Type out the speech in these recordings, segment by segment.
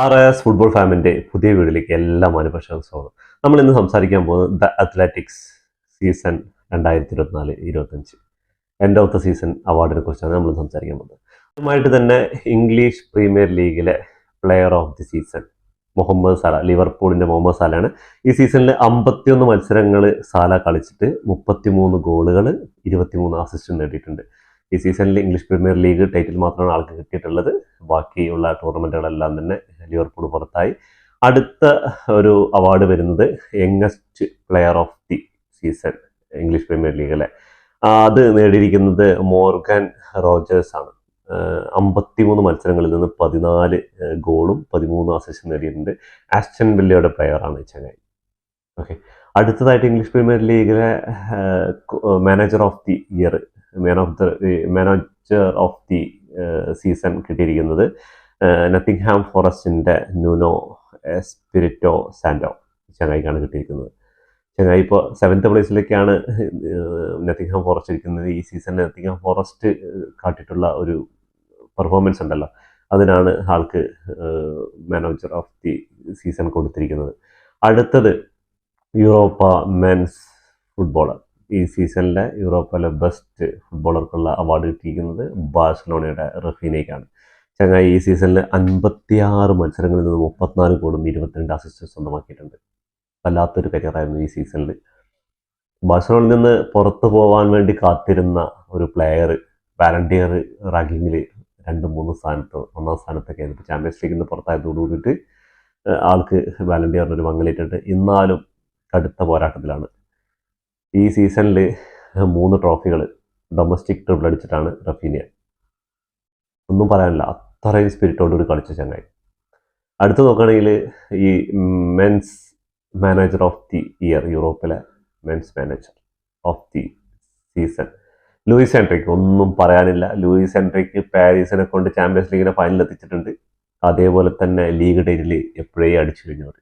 R S football ഫാമിന്റെ പുതിയ വീഡിയോയിലേക്ക് എല്ലാ മാനുപക്ഷവും സ്വാഗതം. നമ്മൾ ഇന്ന് സംസാരിക്കാൻ പോകുന്നത് ദ അത്ലറ്റിക്സ് സീസൺ രണ്ടായിരത്തി ഇരുപത്തിനാല് ഇരുപത്തഞ്ച് എൻഡ് ഓഫ് ദ സീസൺ അവാർഡിനെ കുറിച്ചാണ് നമ്മൾ സംസാരിക്കാൻ പോകുന്നത്. അതുമായിട്ട് തന്നെ ഇംഗ്ലീഷ് പ്രീമിയർ ലീഗിലെ player of the season Mohamed Salah ലിവർപൂളിന്റെ Mohamed സാലയാണ് ഈ സീസണിൽ അമ്പത്തിയൊന്ന് മത്സരങ്ങൾ സാല കളിച്ചിട്ട് മുപ്പത്തിമൂന്ന് ഗോളുകൾ ഇരുപത്തിമൂന്ന് അസിസ്റ്റും നേടിയിട്ടുണ്ട്. ഈ സീസണിൽ ഇംഗ്ലീഷ് പ്രീമിയർ ലീഗ് ടൈറ്റിൽ മാത്രമാണ് ആൾക്ക് കിട്ടിയിട്ടുള്ളത്. ബാക്കിയുള്ള ടൂർണമെന്റുകളെല്ലാം തന്നെ ലിവർപൂൾ പുറത്തായി. അടുത്ത ഒരു അവാർഡ് വരുന്നത് youngest player of the season English Premier ലീഗിലെ അത് നേടിയിരിക്കുന്നത് മോർഗൻ റോജേഴ്സ് ആണ്. അമ്പത്തിമൂന്ന് മത്സരങ്ങളിൽ നിന്ന് പതിനാല് ഗോളും പതിമൂന്ന് അസിസ്റ്റും നേടിയിട്ടുണ്ട്. ആസ്റ്റൻ വില്ലയുടെ പ്ലെയറാണ് ചങ്ങായി. ഓക്കെ അടുത്തതായിട്ട് ഇംഗ്ലീഷ് പ്രീമിയർ ലീഗിലെ manager of the year man of the manager of the season കിട്ടിയിരിക്കുന്നത് നത്തിങ്ഹാം ഫോറസ്റ്റിന്റെ ന്യൂനോ എസ്പിരിറ്റോ സാൻഡോ ചങ്ങായിക്കാണ് കിട്ടിയിരിക്കുന്നത്. ചങ്ങായി ഇപ്പോൾ സെവൻത്ത് പ്ലേസിലേക്കാണ് നത്തിങ്ഹാം ഫോറസ്റ്റ് ഇരിക്കുന്നത്. ഈ സീസണിൽ നത്തിങ്ഹാം ഫോറസ്റ്റ് കാട്ടിയിട്ടുള്ള ഒരു പെർഫോമൻസ് ഉണ്ടല്ലോ. അതിനാണ് ആൾക്ക് മാനേജർ ഓഫ് ദി സീസൺ കൊടുത്തിരിക്കുന്നത്. അടുത്തത് യൂറോപ്പ മെൻസ് ഫുട്ബോളർ. ഈ സീസണിലെ യൂറോപ്പിലെ ബെസ്റ്റ് ഫുട്ബോളർക്കുള്ള അവാർഡ് കിട്ടിയിരിക്കുന്നത് ബാഴ്സലോണയുടെ റഫീനയ്ക്കാണ്. ചങ്ങായി ഈ സീസണിൽ അൻപത്തിയാറ് മത്സരങ്ങളിൽ നിന്ന് മുപ്പത്തിനാല് ഗോളും ഇരുപത്തിരണ്ട് അസിസ്റ്റ് സ്വന്തമാക്കിയിട്ടുണ്ട്. വല്ലാത്തൊരു കരിയറായിരുന്നു ഈ സീസണിൽ ബാഴ്സലോണിൽ നിന്ന് പുറത്തു പോകാൻ വേണ്ടി കാത്തിരുന്ന ഒരു പ്ലെയർ വാലണ്ടിയർ റാങ്കിങ്ങിൽ രണ്ട് മൂന്ന് സ്ഥാനത്ത് ഒന്നാം സ്ഥാനത്തൊക്കെ ആയിരുന്നു ചാമ്പ്യൻസ് ലീഗിൽ നിന്ന് പുറത്തായതോടുകൂടിയിട്ട് ആൾക്ക് വാലണ്ടിയറിന് ഒരു മങ്ങലേറ്റിട്ട് എന്നാലും കടുത്ത പോരാട്ടത്തിലാണ്. ഈ സീസണിൽ മൂന്ന് ട്രോഫികൾ ഡൊമസ്റ്റിക് ട്രിപ്പിൾ അടിച്ചിട്ടാണ് റഫീനിയ. ഒന്നും പറയാനില്ല അത്രയും സ്പിരിറ്റോടുകൂടി കളിച്ച ചങ്ങായി. അടുത്ത് നോക്കുകയാണെങ്കിൽ ഈ men's manager of the year യൂറോപ്പിലെ men's manager of the season Luis Enrique ഒന്നും പറയാനില്ല. ലൂയിസ് എൻട്രിക്ക് പാരീസിനെ കൊണ്ട് ചാമ്പ്യൻസ് ലീഗിനെ ഫൈനൽ എത്തിച്ചിട്ടുണ്ട്. അതേപോലെ തന്നെ ലീഗ് ടൈറ്റിൽ എപ്പോഴേ അടിച്ചു കഴിഞ്ഞവർ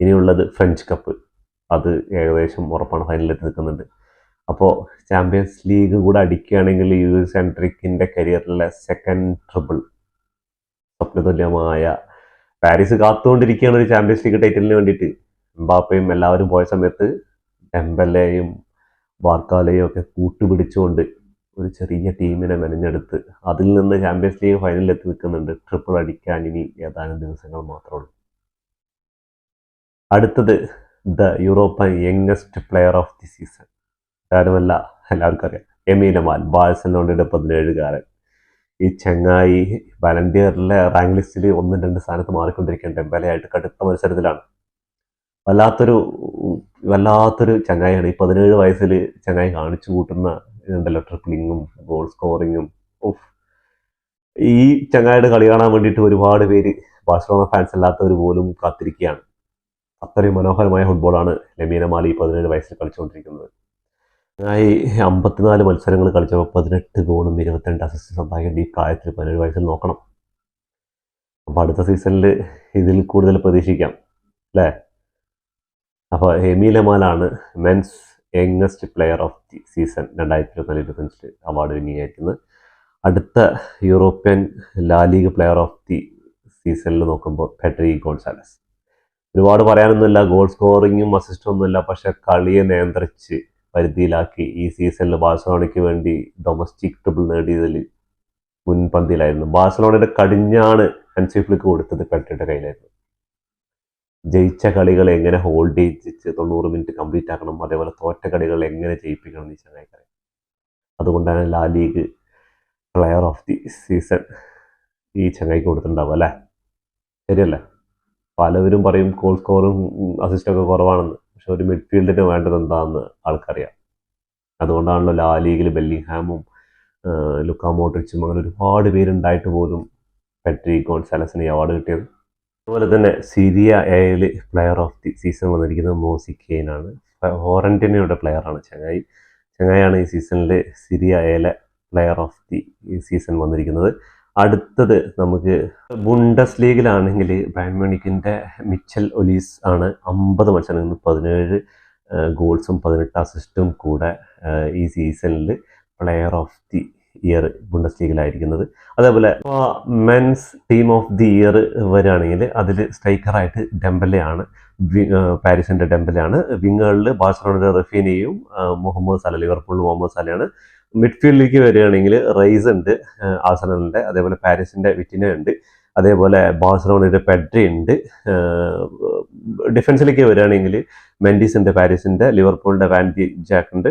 ഇനിയുള്ളത് ഫ്രഞ്ച് കപ്പ് അത് ഏകദേശം ഉറപ്പാണ് ഫൈനലിലെത്തി നിൽക്കുന്നുണ്ട്. അപ്പോൾ ചാമ്പ്യൻസ് ലീഗ് കൂടെ അടിക്കുകയാണെങ്കിൽ യു സെൻട്രിക്കിന്റെ കരിയറിലെ സെക്കൻഡ് ട്രിപ്പിൾ സ്വപ്നതുല്യമായ പാരീസ് കാത്തുകൊണ്ടിരിക്കുകയാണ് ഒരു ചാമ്പ്യൻസ് ലീഗ് ടൈറ്റിലിന് വേണ്ടിയിട്ട്. എംബാപ്പയും എല്ലാവരും പോയ സമയത്ത് ടെമ്പലയും വാർക്കാലയും ഒക്കെ കൂട്ടുപിടിച്ചുകൊണ്ട് ഒരു ചെറിയ ടീമിനെ മെനഞ്ഞെടുത്ത് അതിൽ നിന്ന് ചാമ്പ്യൻസ് ലീഗ് ഫൈനലിൽ എത്തി നിൽക്കുന്നുണ്ട്. ട്രിപ്പിൾ അടിക്കാൻ ഇനി ഏതാനും ദിവസങ്ങൾ മാത്രമേ ഉള്ളൂ. അടുത്തത് the European youngest player of the season. കാരണമല്ല എല്ലാവർക്കും അറിയാം എമീനമാൽ ബാഴ്സലോണയുടെ പതിനേഴുകാരൻ. ഈ ചങ്ങായി വലണ്ടിയറിലെ റാങ്ക് ലിസ്റ്റിൽ ഒന്നും രണ്ട് സ്ഥാനത്ത് മാറിക്കൊണ്ടിരിക്കേണ്ട വിലയായിട്ട് കടുത്ത മത്സരത്തിലാണ്. വല്ലാത്തൊരു വല്ലാത്തൊരു ചങ്ങായിയാണ്. ഈ പതിനേഴ് വയസ്സിൽ ചങ്ങായി കാണിച്ചു കൂട്ടുന്ന ഇതുണ്ടല്ലോ ട്രിപ്പിളിങ്ങും ഗോൾ സ്കോറിങ്ങും. ഓഫ് ഈ ചങ്ങായിയുടെ കളി കാണാൻ വേണ്ടിയിട്ട് ഒരുപാട് പേര് ബാഴ്സലോണ ഫാൻസ് അല്ലാത്തവർ പോലും കാത്തിരിക്കുകയാണ്. അത്രയും മനോഹരമായ ഫുട്ബോളാണ് ലമീന മാലി പതിനേഴ് വയസ്സിൽ കളിച്ചുകൊണ്ടിരിക്കുന്നത്. ഞാനായി അമ്പത്തിനാല് മത്സരങ്ങൾ കളിച്ചപ്പോൾ പതിനെട്ട് ഗോളും ഇരുപത്തിരണ്ട് അസിസ്റ്റ് സമ്പാദിക്കേണ്ട ഈ പ്രായത്തിൽ പതിനേഴ് വയസ്സിൽ നോക്കണം. അപ്പോൾ അടുത്ത സീസണിൽ ഇതിൽ കൂടുതൽ പ്രതീക്ഷിക്കാം. അല്ലേ? അപ്പോൾ എമീലമാലാണ് men's youngest player of the season രണ്ടായിരത്തി ഇരുപത്തിനാല് ഇരുപത്തഞ്ചിൽ അവാർഡ് വിനിയായിരിക്കുന്നത് അടുത്ത European La Liga player of the സീസണിൽ നോക്കുമ്പോൾ പെട്രി ഗോൺസാലസ് ഒരുപാട് പറയാനൊന്നുമില്ല ഗോൾ സ്കോറിങ്ങും അസിസ്റ്റും ഒന്നുമില്ല പക്ഷെ കളിയെ നിയന്ത്രിച്ച് പരിധിയിലാക്കി ഈ സീസണിൽ ബാഴ്സലോണയ്ക്ക് വേണ്ടി ഡൊമസ്റ്റിക് ട്രിപ്പിൾ നേടിയതിൽ മുൻപന്തിയിലായിരുന്നു ബാഴ്സലോണയുടെ കടിഞ്ഞാണ് ഹൻസിഫ്ലിക്ക് കൊടുത്തത് പെട്ടിയുടെ കയ്യിലായിരുന്നു. ജയിച്ച കളികൾ എങ്ങനെ ഹോൾഡ് ചെയ്യിച്ച് തൊണ്ണൂറ് മിനിറ്റ് കംപ്ലീറ്റ് ആക്കണം അതേപോലെ തോറ്റ കളികൾ എങ്ങനെ ജയിപ്പിക്കണം എന്ന് ചങ്ങായിക്കറിയാം അതുകൊണ്ടാണ് La Liga player of the season ഈ ചങ്ങായി കൊടുത്തിട്ടുണ്ടാവും അല്ലേ? ശരിയല്ലേ? പലവരും പറയും ഗോൾ സ്കോറും അസിസ്റ്റൊക്കെ കുറവാണെന്ന്. പക്ഷെ ഒരു മിഡ്ഫീൽഡിന് വേണ്ടത് എന്താണെന്ന് ആൾക്കറിയാം. അതുകൊണ്ടാണല്ലോ ലാ ലീഗിൽ ബെല്ലിംഗ്ഹാമും ലുക്കാ മോട്രിച്ചും അങ്ങനെ ഒരുപാട് പേരുണ്ടായിട്ട് പോലും പെട്രി ഗോൺസാലസിന് അവാർഡ് കിട്ടിയത്. അതുപോലെ തന്നെ സിരിയ എയിൽ പ്ലെയർ ഓഫ് ദി സീസൺ വന്നിരിക്കുന്നത് മോസി കെയിനാണ് ഫോറന്റിനയുടെ പ്ലെയറാണ് ചങ്ങായി. ചങ്ങായാണ് ഈ സീസണിൽ സിരിയ എയിലെ പ്ലെയർ ഓഫ് ദി സീസൺ വന്നിരിക്കുന്നത്. അടുത്തത് നമുക്ക് ബുണ്ടസ് ലീഗിലാണെങ്കിൽ ബാൻമണിക്കിന്റെ മിച്ചൽ ഒലീസ് ആണ് അമ്പത് മത്സരങ്ങളിൽ പതിനേഴ് ഗോൾസും പതിനെട്ട് അസിസ്റ്റും കൂടെ ഈ സീസണിൽ പ്ലെയർ ഓഫ് ദി ഇയർ ബുണ്ടസ് ലീഗിലായിരിക്കുന്നത് അതേപോലെ men's team of the year വരികയാണെങ്കിൽ അതിൽ സ്ട്രൈക്കറായിട്ട് ഡെമ്പലെയാണ് പാരീസിന്റെ ഡെമ്പലയാണ് വിങ്ങുകളിൽ ബാഴ്സലോണയുടെ റഫീനയും മുഹമ്മദ് സല ലിവർപൂൾ മുഹമ്മദ് സലയാണ്. മിഡ്ഫീൽഡിലേക്ക് വരികയാണെങ്കിൽ റൈസ് ഉണ്ട് ആസനുണ്ട് അതേപോലെ പാരീസിന്റെ വിറ്റിന ഉണ്ട് അതേപോലെ ബാഴ്സലോണയുടെ പെഡ്രി ഉണ്ട് ഡിഫൻസിലേക്ക് വരികയാണെങ്കിൽ മെൻഡീസ് ഉണ്ട് പാരീസിന്റെ ലിവർപൂളിന്റെ വാൻഡി ജാക്ക് ഉണ്ട്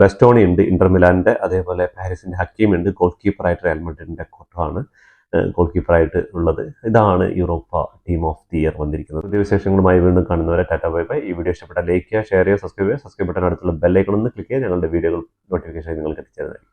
ബെസ്റ്റോണി ഉണ്ട് ഇന്റർ മിലാന്റെ അതേപോലെ പാരീസിന്റെ ഹക്കീം ഉണ്ട് ഗോൾ കീപ്പറായിട്ട് റയൽ മഡ്രിഡിന്റെ കോട്ടോ ആണ് ഗോൾ കീപ്പറായിട്ട് ഉള്ളത്. ഇതാണ് Europa team of the year വന്നിരിക്കുന്നത്. പുതിയ വിശേഷങ്ങളുമായി വീണ്ടും കാണുന്നവരെ ടാറ്റ ബൈ ബൈ. ഈ വീഡിയോ ഇഷ്ടപ്പെട്ട ലൈക്ക് ചെയ്യുക ഷെയർ ചെയ്യുക സബ്സ്ക്രൈബ് ചെയ്യുക. സബ്സ്ക്രൈബ് ബട്ടൺ അടുത്തുള്ള ബെല്ലൈക്കൺ ഒന്ന് ക്ലിക്ക് ചെയ്യുക. ഞങ്ങളുടെ വീഡിയോകൾ നോട്ടിഫിക്കേഷൻ നിങ്ങൾക്ക് എത്തിച്ചേരുന്നതായിരിക്കും.